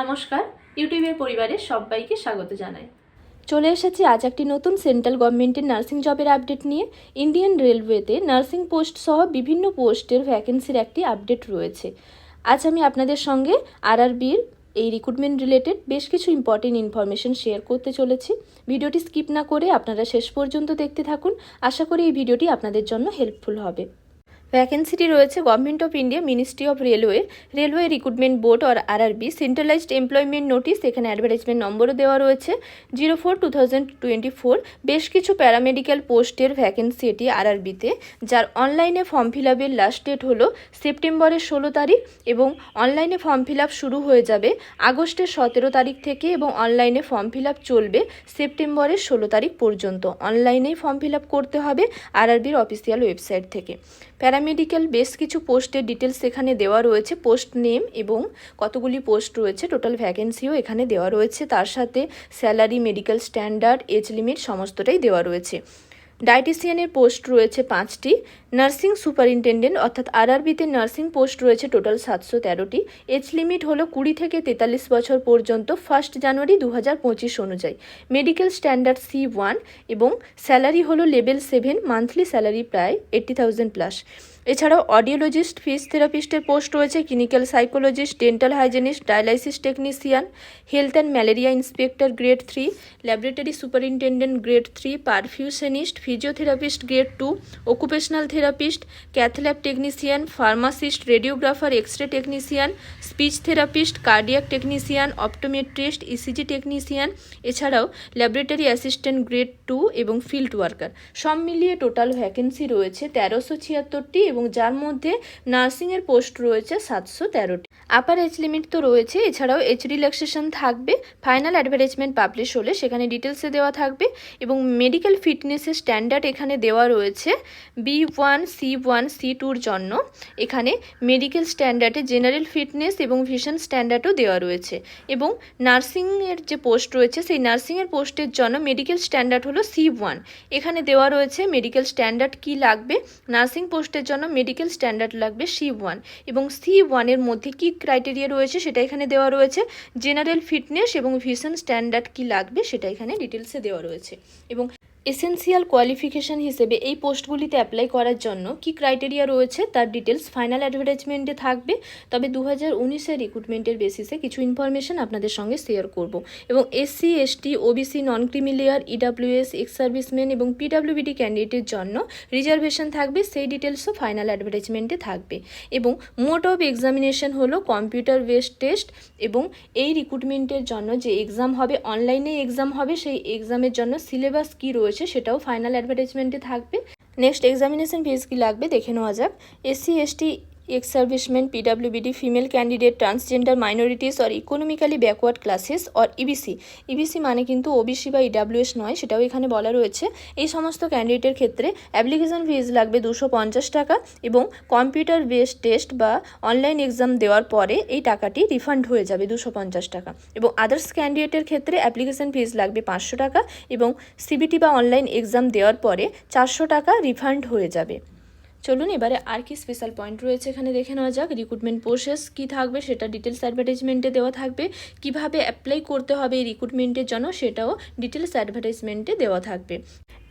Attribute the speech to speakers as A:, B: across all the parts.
A: নমস্কার, ইউটিউবের পরিবারের সবাইকে স্বাগত জানাই।
B: চলে এসেছি আজ একটি নতুন সেন্ট্রাল গভর্নমেন্টের নার্সিং জবের আপডেট নিয়ে। ইন্ডিয়ান রেলওয়েতে নার্সিং পোস্ট সহ বিভিন্ন পোস্টের ভ্যাকেন্সির একটি আপডেট রয়েছে। আজ আমি আপনাদের সঙ্গে আরআরবির এই রিক্রুটমেন্ট রিলেটেড বেশ কিছু ইম্পর্টেন্ট ইনফরমেশন শেয়ার করতে চলেছি। ভিডিওটি স্কিপ না করে আপনারা শেষ পর্যন্ত দেখতে থাকুন। আশা করি এই ভিডিওটি আপনাদের জন্য হেল্পফুল হবে। ভ্যাকেন্সিটি রয়েছে government of India ministry of railway railway recruitment board or RRB centralised employment notice এখানে অ্যাডভার্টাইজমেন্ট নম্বরও দেওয়া রয়েছে zero four two thousand twenty four বেশ কিছু প্যারামেডিক্যাল পোস্টের ভ্যাকেন্সি এটি আরআরবিতে যার অনলাইনে ফর্ম ফিল আপের লাস্ট ডেট হলো সেপ্টেম্বরের ষোলো তারিখ এবং অনলাইনে ফর্ম ফিল আপ শুরু হয়ে যাবে আগস্টের সতেরো তারিখ থেকে এবং অনলাইনে ফর্ম ফিল আপ চলবে সেপ্টেম্বরের ষোলো তারিখ পর্যন্ত। অনলাইনেই ফর্ম ফিল আপ করতে হবে আরআরবির অফিসিয়াল ওয়েবসাইট থেকে। প্যারামেডিক্যাল বেশ কিছু পোস্টের ডিটেলস এখানে দেওয়া রয়েছে। পোস্ট নেম এবং কতগুলি পোস্ট রয়েছে। টোটাল ভ্যাকেন্সিও এখানে দেওয়া রয়েছে। তার সাথে salary medical standard age limit সমস্তটাই দেওয়া রয়েছে। ডায়েটিসিয়ানের পোস্ট রয়েছে পাঁচটি। নার্সিং সুপারিনটেন্ডেন্ট অর্থাৎ আরআরবিতে নার্সিং পোস্ট রয়েছে টোটাল সাতশো তেরোটি। এজ লিমিট হলো কুড়ি থেকে তেতাল্লিশ বছর পর্যন্ত ফার্স্ট জানুয়ারি দু হাজার পঁচিশ অনুযায়ী। মেডিকেল স্ট্যান্ডার্ড সি ওয়ান এবং স্যালারি হলো লেভেল সেভেন মান্থলি স্যালারি প্রায় এইট্টি থাউজেন্ড প্লাস এছাড়াও অডিওলজিস্ট ফিজ থেরাপিস্টের পোস্ট রয়েছে clinical psychologist dental hygienist dialysis technician health and malaria inspector grade three laboratory superintendent grade three perfusionist physiotherapist grade two occupational therapist cath lab technician pharmacist radiographer X ray technician speech therapist cardiac technician optometrist ECG technician এছাড়াও laboratory assistant grade two এবং field worker সব মিলিয়ে total vacancy রয়েছে তেরোশো ছিয়াত্তরটি এবং যার মধ্যে নার্সিংয়ের post রয়েছে সাতশো তেরোটি। আপার এজ লিমিট তো রয়েছে, এছাড়াও এজ রিল্যাক্সেশন থাকবে ফাইনাল অ্যাডভার্টাইজমেন্ট পাবলিশ হলে সেখানে ডিটেলসে দেওয়া থাকবে এবং মেডিকেল ফিটনেসের স্ট্যান্ডার্ড এখানে দেওয়া রয়েছে B one C one C টুর জন্য। এখানে মেডিকেল স্ট্যান্ডার্ডে জেনারেল ফিটনেস এবং ভিশন স্ট্যান্ডার্ডও দেওয়া রয়েছে এবং নার্সিংয়ের যে পোস্ট রয়েছে, সেই নার্সিংয়ের পোস্টের জন্য মেডিকেল স্ট্যান্ডার্ড হলো সি ওয়ান এখানে দেওয়া রয়েছে মেডিকেল স্ট্যান্ডার্ড কি লাগবে, নার্সিং পোস্টের জন্য মেডিকেল স্ট্যান্ডার্ড লাগবে সি ওয়ান এবং সি ওয়ানের মধ্যে কি ক্রাইটেরিয়া রয়েছে সেটা এখানে দেওয়া রয়েছে। জেনারেল ফিটনেস এবং ভিশন স্ট্যান্ডার্ড কি লাগবে সেটা এখানে ডিটেলসে দেওয়া রয়েছে। এবং এসেন্সিয়াল কোয়ালিফিকেশন হিসেবে এই পোস্টগুলিতে অ্যাপ্লাই করার জন্য কি ক্রাইটেরিয়া রয়েছে তার ডিটেলস ফাইনাল অ্যাডভার্টাইজমেন্টে থাকবে। তবে দু হাজার উনিশের রিক্রুটমেন্টের বেসিসে কিছু ইনফরমেশন আপনাদের সঙ্গে শেয়ার করব। এবং SC ST OBC non creamy layer EWS ex serviceman এবং পিডাব্লিউবিডি ক্যান্ডিডেটের জন্য রিজার্ভেশন থাকবে। সেই ডিটেলসও ফাইনাল অ্যাডভার্টাইজমেন্টে থাকবে। এবং মোড অফ এক্সামিনেশন হলো কম্পিউটার বেসড টেস্ট এবং এই রিক্রুটমেন্টের জন্য যে এক্সাম হবে অনলাইনে এক্সাম হবে, সেই এক্সামের জন্য সিলেবাস কী রয়েছে সেটাও ফাইনাল অ্যাডভার্টাইজমেন্টে থাকবে। নেক্সট এক্সামিনেশন ফিজ কী লাগবে দেখে নেওয়া যাক। SC ST ex serviceman PWBD female candidate transgender minorities or economically backward classes or EBC EBC মানে কিন্তু ওবিসি বা ইডাব্লিউএস নয়, সেটাও এখানে বলা রয়েছে। এই সমস্ত ক্যান্ডিডেটের ক্ষেত্রে অ্যাপ্লিকেশন ফিজ লাগবে দুশো পঞ্চাশ টাকা এবং কম্পিউটার বেসড টেস্ট বা অনলাইন এক্সাম দেওয়ার পরে এই টাকাটি রিফান্ড হয়ে যাবে দুশো পঞ্চাশ টাকা। এবং আদার্স ক্যান্ডিডেটের ক্ষেত্রে অ্যাপ্লিকেশন ফিজ লাগবে পাঁচশো টাকা এবং সিবিটি বা অনলাইন এক্সাম দেওয়ার পরে চারশো টাকা রিফান্ড হয়ে যাবে। চলুন, এবারে আর কি স্পেশাল পয়েন্ট রয়েছে এখানে দেখে নেওয়া যাক। রিক্রুটমেন্ট প্রসেস কী থাকবে, সেটা ডিটেলস অ্যাডভার্টাইজমেন্টে দেওয়া থাকবে। কীভাবে অ্যাপ্লাই করতে হবে এই রিক্রুটমেন্টের জন্য, সেটাও ডিটেলস অ্যাডভার্টাইজমেন্টে দেওয়া থাকবে।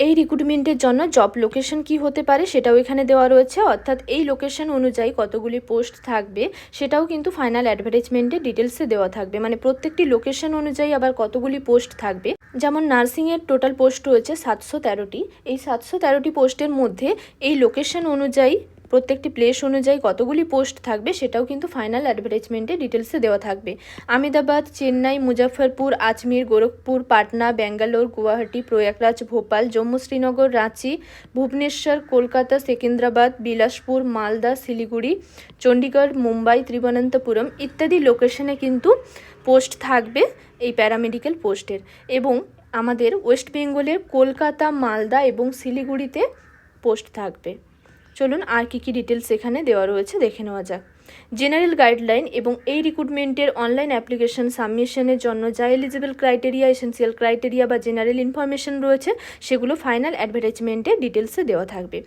B: এই রিক্রুটমেন্টের জন্য জব লোকেশন কি হতে পারে, সেটাও এখানে দেওয়া রয়েছে। অর্থাৎ এই লোকেশন অনুযায়ী কতগুলি পোস্ট থাকবে, সেটাও কিন্তু ফাইনাল অ্যাডভার্টাইজমেন্টে ডিটেলসে দেওয়া থাকবে। মানে প্রত্যেকটি লোকেশন অনুযায়ী আবার কতগুলি পোস্ট থাকবে। যেমন নার্সিংয়ের টোটাল পোস্ট রয়েছে সাতশো তেরোটি। এই সাতশো তেরোটি পোস্টের মধ্যে এই লোকেশন অনুযায়ী, প্রত্যেকটি প্লেস অনুযায়ী কতগুলি পোস্ট থাকবে সেটাও কিন্তু ফাইনাল অ্যাডভার্টাইজমেন্টে ডিটেলসে দেওয়া থাকবে। আমেদাবাদ, চেন্নাই মুজাফরপুর আজমির, গোরখপুর, পাটনা, ব্যাঙ্গালোর, গুয়াহাটি, প্রয়াগরাজ, ভোপাল, জম্মু শ্রীনগর, রাঁচি, ভুবনেশ্বর, কলকাতা, সেকেন্দ্রাবাদ, বিলাসপুর, মালদা, শিলিগুড়ি চণ্ডীগড় মুম্বাই, ত্রিবনন্তপুরম ইত্যাদি লোকেশনে কিন্তু পোস্ট থাকবে এই প্যারামেডিক্যাল পোস্টের এবং আমাদের ওয়েস্ট বেঙ্গলের কলকাতা, মালদা এবং শিলিগুড়িতে পোস্ট থাকবে। চলুন আর কী কী ডিটেলস এখানে দেওয়া রয়েছে, দেখে নেওয়া যাক। জেনারেল গাইডলাইন এবং এই রিক্রুটমেন্টের অনলাইন অ্যাপ্লিকেশন সাবমিশনের জন্য যা এলিজিবল ক্রাইটেরিয়া এসেন্সিয়াল ক্রাইটেরিয়া বা জেনারেল ইনফরমেশন রয়েছে, সেগুলো ফাইনাল অ্যাডভার্টাইজমেন্টে ডিটেলসে দেওয়া থাকবে।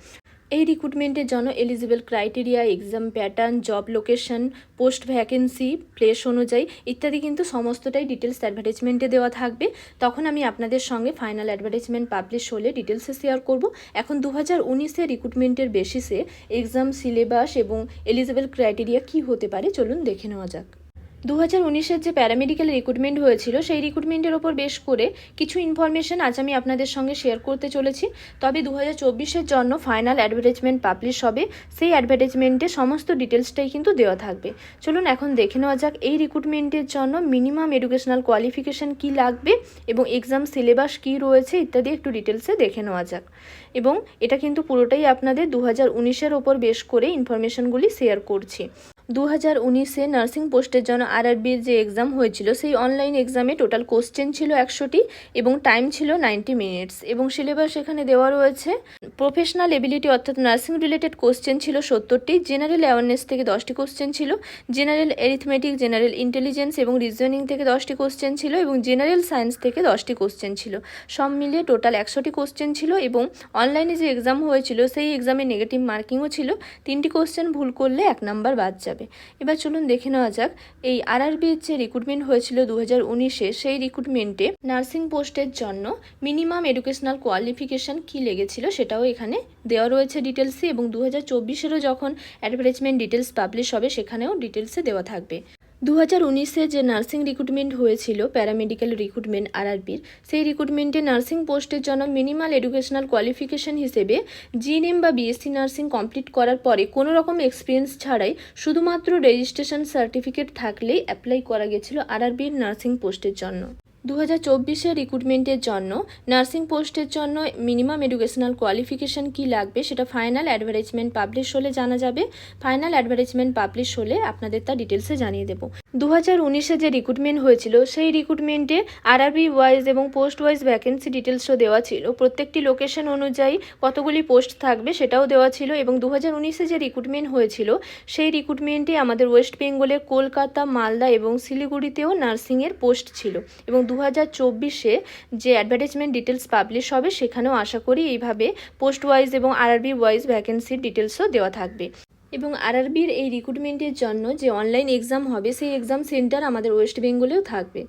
B: এই রিক্রুটমেন্টের জন্য eligible criteria exam pattern job location post vacancy place অনুযায়ী ইত্যাদি কিন্তু সমস্তটাই ডিটেলস অ্যাডভার্টাইজমেন্টে দেওয়া থাকবে। তখন আমি আপনাদের সঙ্গে ফাইনাল অ্যাডভার্টাইজমেন্ট পাবলিশ হলে ডিটেলসে শেয়ার করব। এখন দু হাজার উনিশে রিক্রুটমেন্টের বেসিসে এক্সাম সিলেবাস এবং এলিজিবল ক্রাইটেরিয়া কী হতে পারে চলুন দেখে নেওয়া যাক। দু হাজার উনিশের যে প্যারামেডিক্যাল রিক্রুটমেন্ট হয়েছিল, সেই রিক্রুটমেন্টের ওপর বেশ করে কিছু ইনফরমেশন আজ আমি আপনাদের সঙ্গে শেয়ার করতে চলেছি। তবে দু হাজার চব্বিশের জন্য ফাইনাল অ্যাডভার্টাইজমেন্ট পাবলিশ হবে। সেই অ্যাডভার্টাইজমেন্টে সমস্ত ডিটেলসটাই কিন্তু দেওয়া থাকবে। চলুন এখন দেখে নেওয়া যাক এই রিক্রুটমেন্টের জন্য মিনিমাম এডুকেশনাল কোয়ালিফিকেশান কী লাগবে এবং এক্সাম সিলেবাস কী রয়েছে ইত্যাদি একটু ডিটেলসে দেখে নেওয়া যাক। এবং এটা কিন্তু পুরোটাই আপনাদের দু হাজার উনিশের ওপর বেশ করে ইনফরমেশনগুলি শেয়ার করছি। দু হাজার উনিশে নার্সিং পোস্টের জন্য আরআরবির যে এক্সাম হয়েছিল, সেই অনলাইন এক্সামে টোটাল কোশ্চেন ছিল একশোটি এবং টাইম ছিল নাইনটি মিনিটস এবং সিলেবাস এখানে দেওয়া রয়েছে। প্রফেশনাল এবিলিটি অর্থাৎ নার্সিং রিলেটেড কোশ্চেন ছিল সত্তরটি, জেনারেল অ্যাওয়ারনেস থেকে দশটি কোশ্চেন ছিল, জেনারেল এরিথমেটিক জেনারেল ইন্টেলিজেন্স এবং রিজনিং থেকে দশটি কোশ্চেন ছিল এবং জেনারেল সায়েন্স থেকে দশটি কোশ্চেন ছিল। সব মিলিয়ে টোটাল একশোটি কোশ্চেন ছিল এবং অনলাইনে যে এক্সাম হয়েছিল, সেই এক্সামে নেগেটিভ মার্কিংও ছিল। তিনটি কোশ্চেন ভুল করলে এক নাম্বার বাদ যাবে। এবার চলুন দেখে নেওয়া যাক, এই আরআরবির যে রিক্রুটমেন্ট হয়েছিল দু হাজার উনিশে, সেই রিক্রুটমেন্টে নার্সিং পোস্টের জন্য মিনিমাম এডুকেশনাল কোয়ালিফিকেশান কী লেগেছিল সেটাও এখানে দেওয়া রয়েছে ডিটেলসে এবং দু হাজার চব্বিশেরও যখন অ্যাডভার্টাইজমেন্ট ডিটেলস পাবলিশ হবে, সেখানেও ডিটেলসে দেওয়া থাকবে। দু হাজার উনিশে যে নার্সিং রিক্রুটমেন্ট হয়েছিল, প্যারামেডিক্যাল রিক্রুটমেন্ট, আরআরবির, সেই রিক্রুটমেন্টে নার্সিং পোস্টের জন্য মিনিমাল এডুকেশনাল কোয়ালিফিকেশন হিসেবে জিএনএম বা বিএসসি নার্সিং কমপ্লিট করার পরে কোনো রকম এক্সপিরিয়েন্স ছাড়াই শুধুমাত্র রেজিস্ট্রেশন সার্টিফিকেট থাকলেই অ্যাপ্লাই করা গেছিল আরআরবির নার্সিং পোস্টের জন্য। দু হাজার চব্বিশের রিক্রুটমেন্টের জন্য নার্সিং পোস্টের জন্য মিনিমাম এডুকেশনাল কোয়ালিফিকেশান কী লাগবে সেটা ফাইনাল অ্যাডভার্টাইজমেন্ট পাবলিশ হলে জানা যাবে। ফাইনাল অ্যাডভার্টাইজমেন্ট পাবলিশ হলে আপনাদের তা ডিটেলসে জানিয়ে দেবো। দু হাজার উনিশে যে রিক্রুটমেন্ট হয়েছিল, সেই রিক্রুটমেন্টে আরআরবি ওয়াইজ এবং পোস্ট ওয়াইজ ভ্যাকেন্সি ডিটেলসও দেওয়া ছিল। প্রত্যেকটি লোকেশন অনুযায়ী কতগুলি পোস্ট থাকবে সেটাও দেওয়া ছিল এবং দু হাজার উনিশে যে রিক্রুটমেন্ট হয়েছিল, সেই রিক্রুটমেন্টে আমাদের ওয়েস্ট বেঙ্গলের কলকাতা, মালদা এবং শিলিগুড়িতেও নার্সিংয়ের পোস্ট ছিল এবং দু হাজার চব্বিশে যে অ্যাডভার্টাইজমেন্ট ডিটেলস পাবলিশ হবে, সেখানেও আশা করি এইভাবে পোস্ট ওয়াইজ এবং আরআরবি ওয়াইজ ভ্যাকেন্সির ডিটেলসও দেওয়া থাকবে। এবং আরআরবির এই রিক্রুটমেন্টের জন্য যে অনলাইন এক্সাম হবে, সেই এক্সাম সেন্টার আমাদের ওয়েস্ট বেঙ্গলেও থাকবে।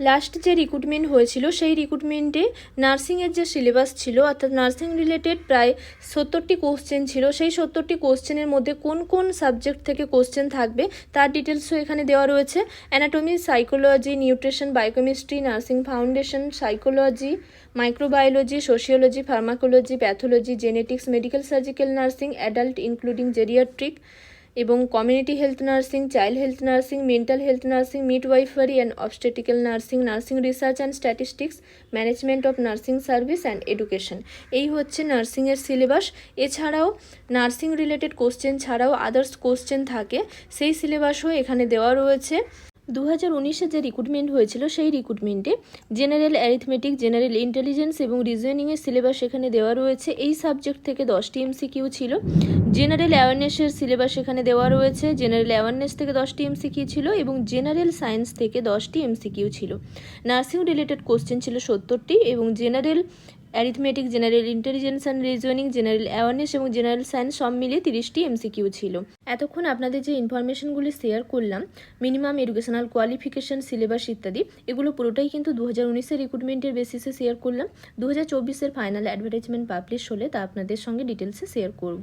B: লাস্ট যে রিক্রুটমেন্ট হয়েছিল, সেই রিক্রুটমেন্টে নার্সিংয়ের যে সিলেবাস ছিল, অর্থাৎ নার্সিং রিলেটেড প্রায় সত্তরটি কোশ্চেন ছিল, সেই সত্তরটি কোশ্চেনের মধ্যে কোন কোন সাবজেক্ট থেকে কোশ্চেন থাকবে, তার ডিটেলসও এখানে দেওয়া রয়েছে। Anatomy psychology nutrition biochemistry nursing foundation psychology microbiology sociology pharmacology pathology genetics medical surgical nursing adult including geriatric এবং community health nursing child health nursing mental health nursing midwifery and obstetrical nursing nursing research and statistics management of nursing service and education এই হচ্ছে নার্সিংয়ের syllabus এছাড়াও nursing related question ছাড়াও others question থাকে। সেই সিলেবাসও এখানে দেওয়া রয়েছে। দু হাজার উনিশে যে রিক্রুটমেন্ট হয়েছিল, সেই রিক্রুটমেন্টে জেনারেল অ্যারিথমেটিক জেনারেল ইন্টেলিজেন্স এবং রিজনিংয়ের সিলেবাস এখানে দেওয়া রয়েছে। এই সাবজেক্ট থেকে দশটি এমসিকিউ ছিল। জেনারেল অ্যাওয়ারনেসের সিলেবাস এখানে দেওয়া রয়েছে। জেনারেল অ্যাওয়ারনেস থেকে দশটি এমসিকিউ ছিল এবং জেনারেল সায়েন্স থেকে দশটি এমসিকিউ ছিল। নার্সিং রিলেটেড কোশ্চেন ছিল সত্তরটি এবং general arithmetic general intelligence and reasoning general awareness এবং জেনারেল সায়েন্স সব মিলিয়ে তিরিশটি এমসিকিউ ছিল। এতক্ষণ আপনাদের যে ইনফরমেশনগুলি শেয়ার করলাম মিনিমাম এডুকেশনাল কোয়ালিফিকেশন সিলেবাস ইত্যাদি, এগুলো পুরোটাই কিন্তু দু হাজার উনিশের রিক্রুটমেন্টের বেসিসে শেয়ার করলাম। দু হাজার চব্বিশের ফাইনাল অ্যাডভার্টাইজমেন্ট পাবলিশ হলে তা আপনাদের সঙ্গে ডিটেলসে শেয়ার করব।